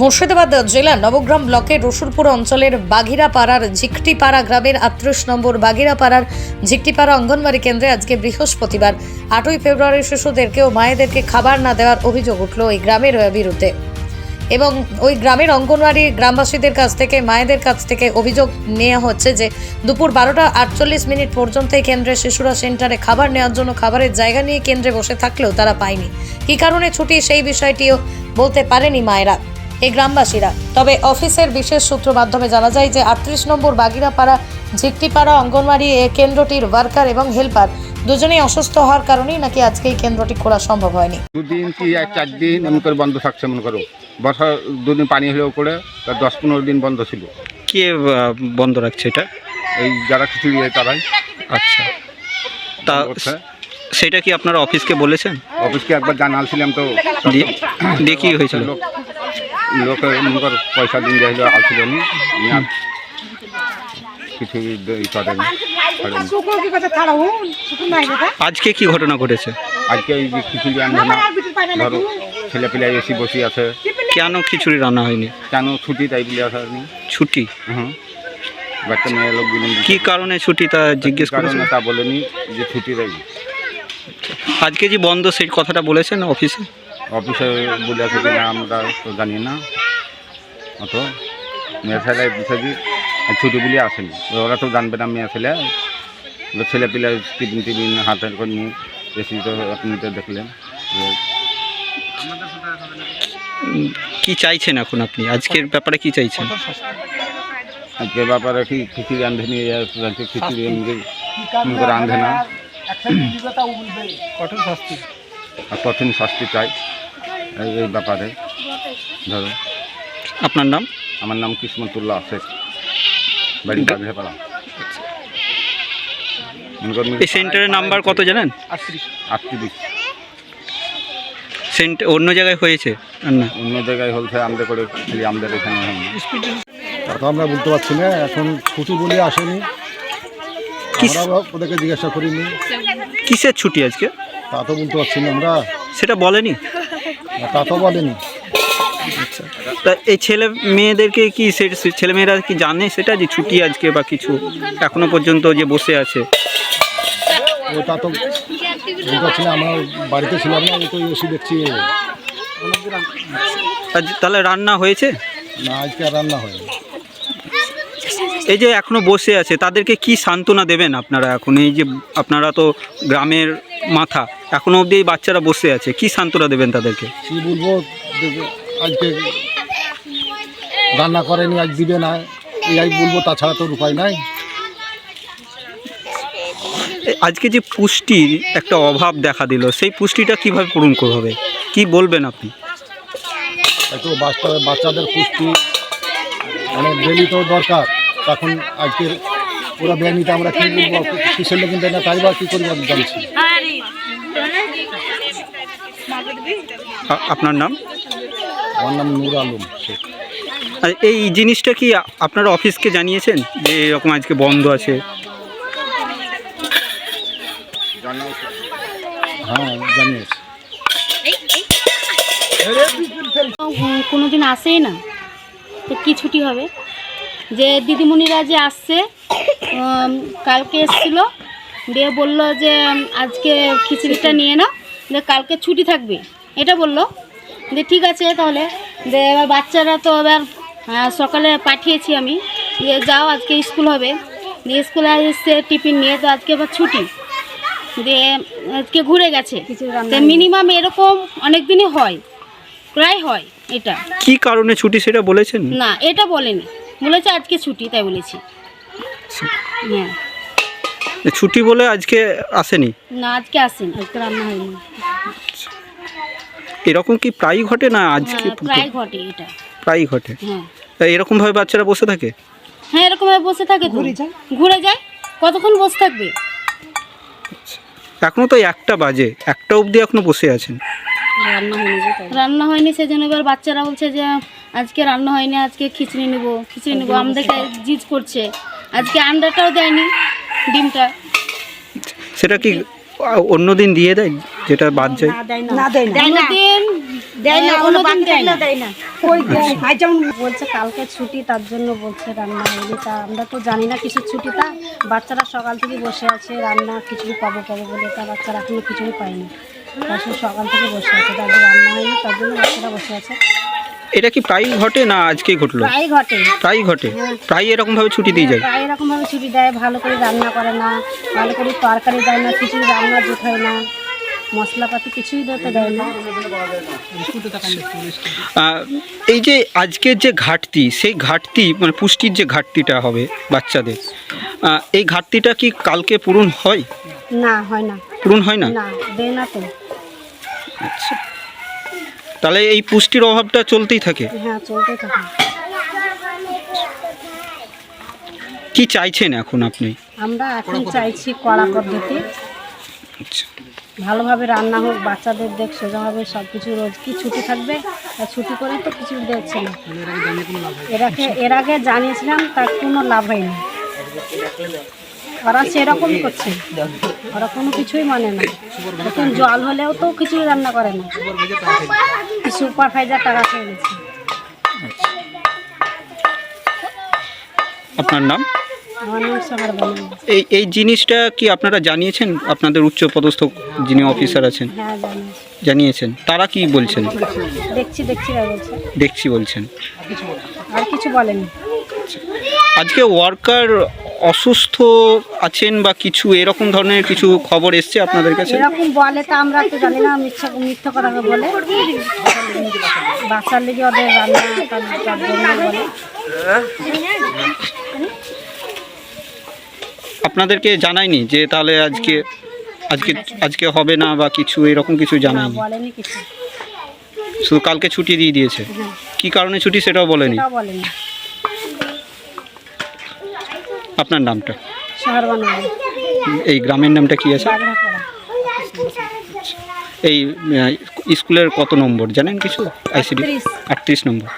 মুর্শিদাবাদ জেলার নবগ্রাম ব্লকের রসুলপুর অঞ্চলের বাঘিরাপাড়ার ঝিকটিপাড়া গ্রামের আটত্রিশ নম্বর বাঘিরাপাড়ার ঝিকটিপাড়া অঙ্গনবাড়ি কেন্দ্রে আজকে বৃহস্পতিবার, আটই ফেব্রুয়ারি শিশুদেরকে ও মায়েদেরকে খাবার না দেওয়ার অভিযোগ উঠল ওই গ্রামের বিরুদ্ধে। এবং ওই গ্রামের অঙ্গনওয়াড়ি গ্রামবাসীদের কাছ থেকে, মায়েদের কাছ থেকে অভিযোগ নেওয়া হচ্ছে যে, দুপুর বারোটা আটচল্লিশ মিনিট পর্যন্ত এই কেন্দ্রের শিশুরা সেন্টারে খাবার নেওয়ার জন্য খাবারের জায়গা নিয়ে কেন্দ্রে বসে থাকলেও তারা পায়নি। কী কারণে ছুটি সেই বিষয়টিও বলতে পারেনি মায়েরা। এই গ্রামবাসীরা। তবে অফিসের বিশেষ সূত্র মাধ্যমে জানা যায় যে আটত্রিশ নম্বর বাগিরাপাড়া ঝিকটিপাড়া অঙ্গনওয়াড়ি এ কেন্দ্রটির ওয়ার্কার এবং হেল্পার দুজনেই অসুস্থ হওয়ার কারণেই নাকি আজকে এই কেন্দ্রটি খোলা সম্ভব হয়নি। দুদিন কি এক চার দিন এমন করে বন্ধ থাকছে মনে করো। বর্ষা দুদিন পানি হলেও করে তার দশ পনেরো দিন বন্ধ ছিল। কে বন্ধ রাখছে এটা? এই যারা খিচুড়ি দেয় তারাই। আচ্ছা। তা সেটা কি আপনারা অফিসকে বলেছেন? অফিসকে একবার জানালছিলাম তো। দিয়ে দিয়ে কি হয়েছিল? লোক মনে পয়সা দিন নিয়ে আর কিছু করেনি। করেনি। আজকে কি ঘটনা ঘটেছে? আজকে এই যে খিচুড়ি আনবে না। ধরো ছেলে পেলে এসি বসে আছে। কেন খিচুড়ি রান্না হয়নি? কেন ছুটি তাই বলে আসেনি ছুটি? হুম। বাচ্চা মেয়ে লোক কি কারণে ছুটি তা জিজ্ঞেস কারণে তা বলেনি যে ছুটি দেয় আজকে যে বন্ধ সেই কথাটা বলেছেন অফিসে? অফিসে বলে আছে কিনা আমরা তো জানি না। অত মেয়ে ছেলে বিষয় ছুটি বলে আসেনি। ওরা তো জানবে না মেয়ে ছেলে। ছেলে পিলে টিফিন টিফিন হাতে করে নিয়ে এসি তো আপনি তো দেখলেন। যে কি চাইছেন এখন আপনি? আজকের ব্যাপারে কি চাইছেন? আজকের ব্যাপারে কি খিচুড়ি আন্ধে নিয়ে যাচ্ছে খিচুড়ি আন্ধে না। আর কঠিন শাস্তি চাই। এই এই ব্যাপারে। ধরো। আপনার নাম? আমার নাম কিসমতুল্লাহ শেখ বাড়ি বাগড়েপাড়া এই সেন্টারের নাম্বার কত জানেন? আটত্রিশ। সেন্টার অন্য জায়গায় হয়েছে? না। অন্য জায়গায় হলছে আমাদের করে আমাদের এখানে হয়নি তা তো আমরা বলতে পারছি না এখন ছুটি বলে আসেনি। আমরা ওদেরকে জিজ্ঞাসা করিনি। কিসের ছুটি আজকে? তা তো বলতে পারছি না আমরা। সেটা বলেনি? তা তো বলেনি। তা এই ছেলে মেয়েদেরকে কি ছেলে মেয়েরা কি জানে সেটা যে ছুটি আজকে বা কিছু এখনও পর্যন্ত যে বসে আছে? ওটা তো বলতে পারছি বাড়িতে ছিলাম না তো এসে দেখছি। আজ তাহলে রান্না হয়েছে? না আজকে রান্না হয়নি। এই যে এখনও বসে আছে তাদেরকে কি সান্ত্বনা দেবেন আপনারা এখন? এই যে আপনারা তো গ্রামের মাথা। এখনও অবধি এই বাচ্চারা বসে আছে। কি সান্ত্বনা দেবেন তাদেরকে? কী বলব? আজকে রান্না করেনি আজ দিবে না। এই আজ বলব তাছাড়া তো উপায় নাই। আজকে যে পুষ্টির একটা অভাব দেখা দিল সেই পুষ্টিটা কীভাবে পূরণ করতে হবে? কি বলবেন আপনি? একটু বাচ্চা বাচ্চাদের পুষ্টি মানে ডেলি তো দরকার। তখন আজকে ওরা বেআইনিতে আমরা কী বলব? কিসের লোক দেয় না তাই বা কী করব আমি জানছি। আপনার নাম? আমার নাম নূর আলম শেখ। এই জিনিসটা কি আপনারা অফিসকে জানিয়েছেন যে এরকম আজকে বন্ধ আছে? হ্যাঁ জানিয়েছি। কোনো দিন আসেই না। তো কী ছুটি হবে? যে দিদিমণিরা যে আসছে কালকে এসছিল দিয়ে বলল যে আজকে খিচুড়িটা নিয়ে নাও যে কালকে ছুটি থাকবে। এটা বলল। যে ঠিক আছে তাহলে। যে এবার বাচ্চারা তো এবার সকালে পাঠিয়েছি আমি। যে যাও আজকে স্কুল হবে। দিয়ে স্কুলে এসছে টিফিন নিয়ে তো আজকে এবার ছুটি। দিয়ে আজকে ঘুরে গেছে। মিনিমাম এরকম অনেক দিনই হয়। প্রায় হয় এটা। কি কারণে ছুটি সেটা বলেছেন? না এটা বলেনি। বলেছে আজকে ছুটি তাই বলেছি। হ্যাঁ। ছুটি বলে আজকে আসেনি? না আজকে আসেনি আজকে রান্না হয়নি। এরকম কি প্রায়ই ঘটে না আজকে হ্যাঁ, প্রায় ঘটে এটা। প্রায়ই ঘটে। হ্যাঁ। তা এরকমভাবে বাচ্চারা বসে থাকে? হ্যাঁ এরকম ভাবে বসে থাকে ঘুরে যায়? ঘুরে যায়? কতক্ষণ বসে থাকবে? এখনও তো একটা বাজে একটা অবধি এখনও বসে আছেন। রান্না হয়নি সেজন্য এবার বাচ্চারা বলছে যে আজকে রান্না হয়নি আজকে খিচড়ি নেব খিচড়ি নেব। আমাদেরকে জিজ করছে। আজকে আন্ডাটাও দেয়নি। ডিমটা। সেটা কি অন্য দিন দিয়ে দেয় যেটা বাদ যায়? না দেয় না। অন্যদিন দেয় না হ্যাঁ, কোনো কোনোদিন দিন দেয় দেয় না। না দেয় না। কই দেয়? আজ যেমন বলছে কালকে ছুটি তার জন্য বলছে রান্না হয়নি তা আমরা তো জানি না কিছু ছুটিটা। বাচ্চারা সকাল থেকে বসে আছে রান্না খিচুড়ি পাবো পাবো বলে তা বাচ্চারা এখনও খিচুড়ি পায়নি। তার সকাল থেকে বসে আছে। তাদের রান্না হয়নি তার জন্য বাচ্চারা বসে আছে। এটা কি প্রায় ঘটে না আজকেই ঘটলো? প্রায় ঘটে। প্রায় ঘটে? প্রায় এরকমভাবে ছুটি দিয়ে যায়? প্রায় এরকমভাবে ছুটি দেয় ভালো করে রান্না করে না ভালো করে তরকারি দেয় না খিচুড়ি রান্না জোট হয় না মশলাপাতি কিছুই দিতে দেয় না। এই যে আজকের যে ঘাটতি সেই ঘাটতি মানে পুষ্টির যে ঘাটতিটা হবে বাচ্চাদের এই ঘাটতিটা কি কালকে পূরণ হয়? না হয় না। পূরণ হয় না? না দেয় না তো। আচ্ছা। তাহলে এই পুষ্টির অভাবটা চলতেই থাকে। হ্যাঁ চলতে থাকে। কি চাইছেন এখন আপনি? আমরা এখন চাইছি কড়া পদ্ধতি। আচ্ছা। ভালোভাবে রান্না হোক বাচ্চাদের দেখ সোজাভাবে সব কিছু রোজ কি ছুটি থাকবে? আর ছুটি করে তো কিছু দেখছে না। এর আগে এর আগে জানিয়েছিলাম তার কোনো লাভ হয়নি। ওরা সেরকম করছে। ওরা কোনো কিছুই মানে না। এখন জল হলেও তো কিছুই রান্না করে না। সুপারভাইজার টাকা খেয়ে গেছে আপনার নাম? এই এই জিনিসটা কি আপনারা জানিয়েছেন? আপনাদের উচ্চ পদস্থ যিনি অফিসার আছেন। হ্যাঁ জানিয়েছেন। তারা কি বলছেন? দেখছি দেখছি দেখছি বলছেন। আর কিছু বলেনি। আজকে ওয়ার্কার অসুস্থ আছেন বা কিছু এরকম ধরনের কিছু খবর এসছে আপনাদের কাছে? এরকম বলে তা আমরা তো জানি না মিথ্যা মিথ্যা কথা বলে। বাচ্চার লেগে ওদের রান্না তার তার জন্য বলে আপনাদেরকে জানায়নি যে তাহলে আজকে আজকে আজকে হবে না বা কিছু এরকম কিছু জানায়নি শুধু কালকে ছুটি দিয়ে দিয়েছে। হ্যাঁ। কি কারণে ছুটি সেটাও বলেনি। আপনার নামটা? এই গ্রামের নামটা কি আছে? এই স্কুলের কত নম্বর? জানেন কিছু? আইসিডি। আটত্রিশ নম্বর।